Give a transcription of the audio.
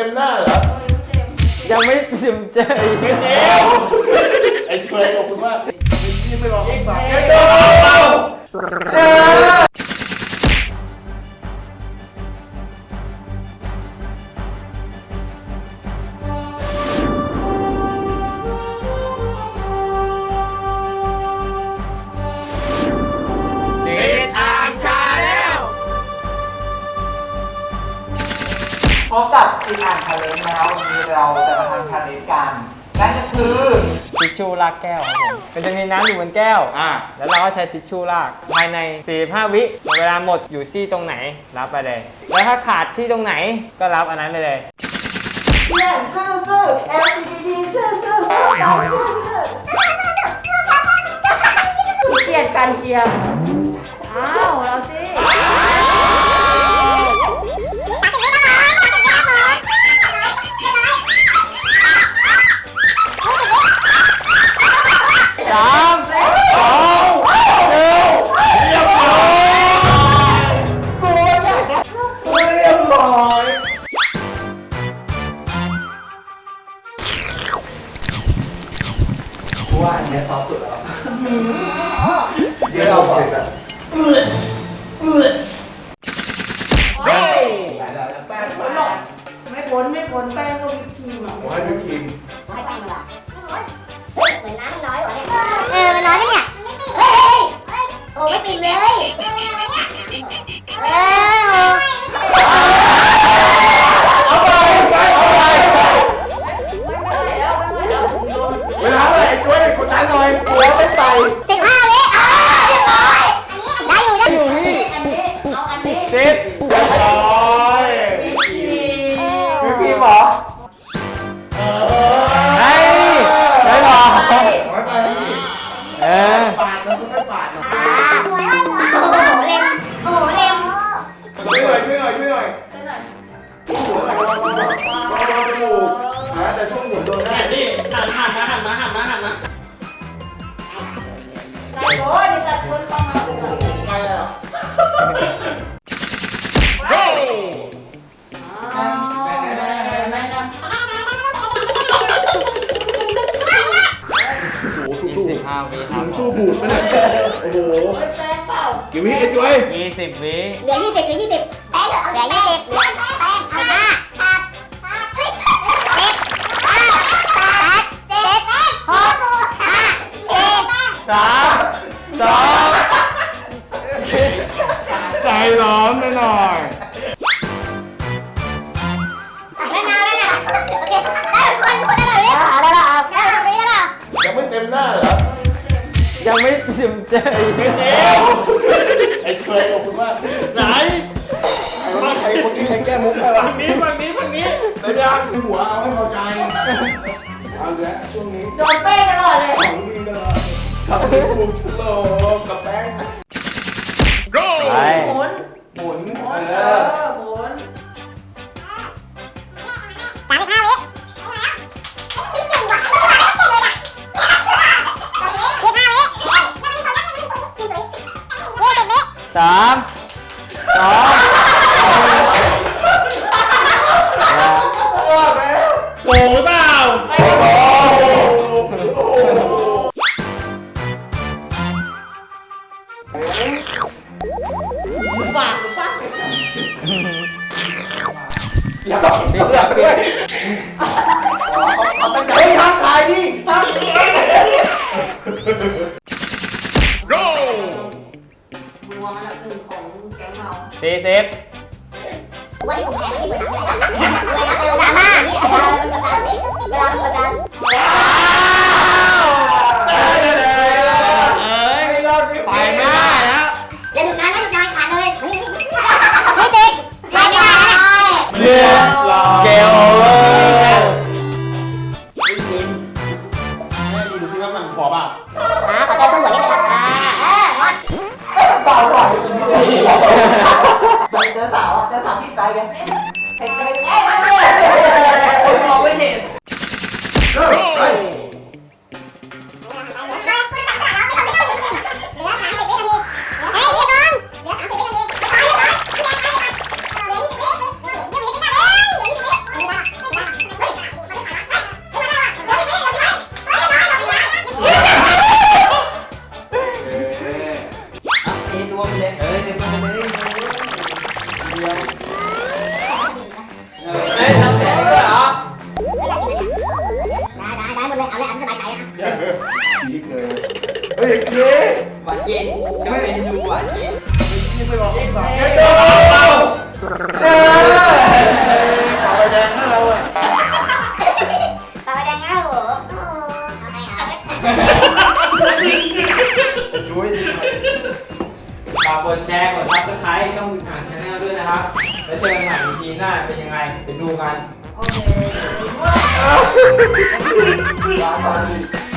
็มหน้าเหรอยังไม่เต็มใจออีกเจ๊ไอ้เคยบอกคุณว่ากนี่ไม่บอกคำสั่งเจ๊ ชาเลนจ์นะครับวันนี้เราจะมาทำชาเลนจ์กัน นั่นก็คือทิชชู่ลากแก้วครับผมมันจะมีน้ำอยู่บนแก้ว อะแล้วเราก็ใช้ทิชชู่ลากภายใน 45 วิเวลาหมดอยู่ที่ตรงไหนรับไปเลย แล้วถ้าขาดที่ตรงไหนก็รับอันนั้นไปเลยเพื่อนสู้สู้ LGBT สู้สู้สู้สู้สู้เกลียดกันเชียร์อ้าว เราสิส เนี้ยซอฟต์สุดแล้วเดี๋ยวเราบอกจะเฮ้ยแป้งพ้นหรอกไม่พ้นไม่พ้นแป้งก็วิปครีมอะผมให้ดูครีม สิบเรียบร้อง วิคๆรัถึบงสู้บูดไปเลยโอ้โหโอ้ยแป้งเปล่ากี่วิไอ้จุ้ยยี่สิบวิเหลือยี่สิบเหลือยี่สิบแป้งเหลือยี่สิบเหลือแป้งสิบห้าสิบห้าแปดเจ็ดหกห้าสี่สามสองใจร้อนไปหน่อยไม่นานแล้วนะโอเคได้คนคนได้แบบนี้ได้แล้วได้แบบนี้ได้แล้วยังไม่เต็มหน้าเหรอ ยังไม่สิมเจออีกเจมไอ้เคยขอบคุณมากไหนใครคนนี้ใครแก้มุกได้วะฝั่งนี้ฝั่งนี้ฝั่งนี้ในยังหัวเอาให้พอใจเอาแล้วช่วงนี้โดนแป้งตลอดเลยของดีตลอดทำให้ถูกฉลองกับแป้งไปหมุนหมุนหมุเอนเอ สามสองโกงหรือเปล่าโอ้โหปากหรือปากเดี๋ยวเดี๋ยวด้วยเอาตั้งใจเฮ้ยทำขาย สี่สิบวันนี้ผมแพ้ไม่ได้เหมือนน้ำเลยนะเลยนะเร็วดราม่าเวลาเป็นประกันเวลาเป็นประกั เจอสาวที่ตายกันเห็นกันเอ๊ะคนมองไม่เห็น เลยอันสบายใจอะพีคเลยเฮ้ยเคหวานเย็นจะเป็นยูหวานเย็นนี่ไม่บอกสั่งเย้เย้เย้ขาวแดงให้เราอะตาแดงง่ายเหรอเอาไปเอาไปจุ้ยฝากกดแชร์กดซับสไครต์ช่องมือถางชาแนลด้วยนะครับ แล้วเจอกันใหม่ EP หน้าเป็นยังไงไปดูกัน 어, 네. 아, 아.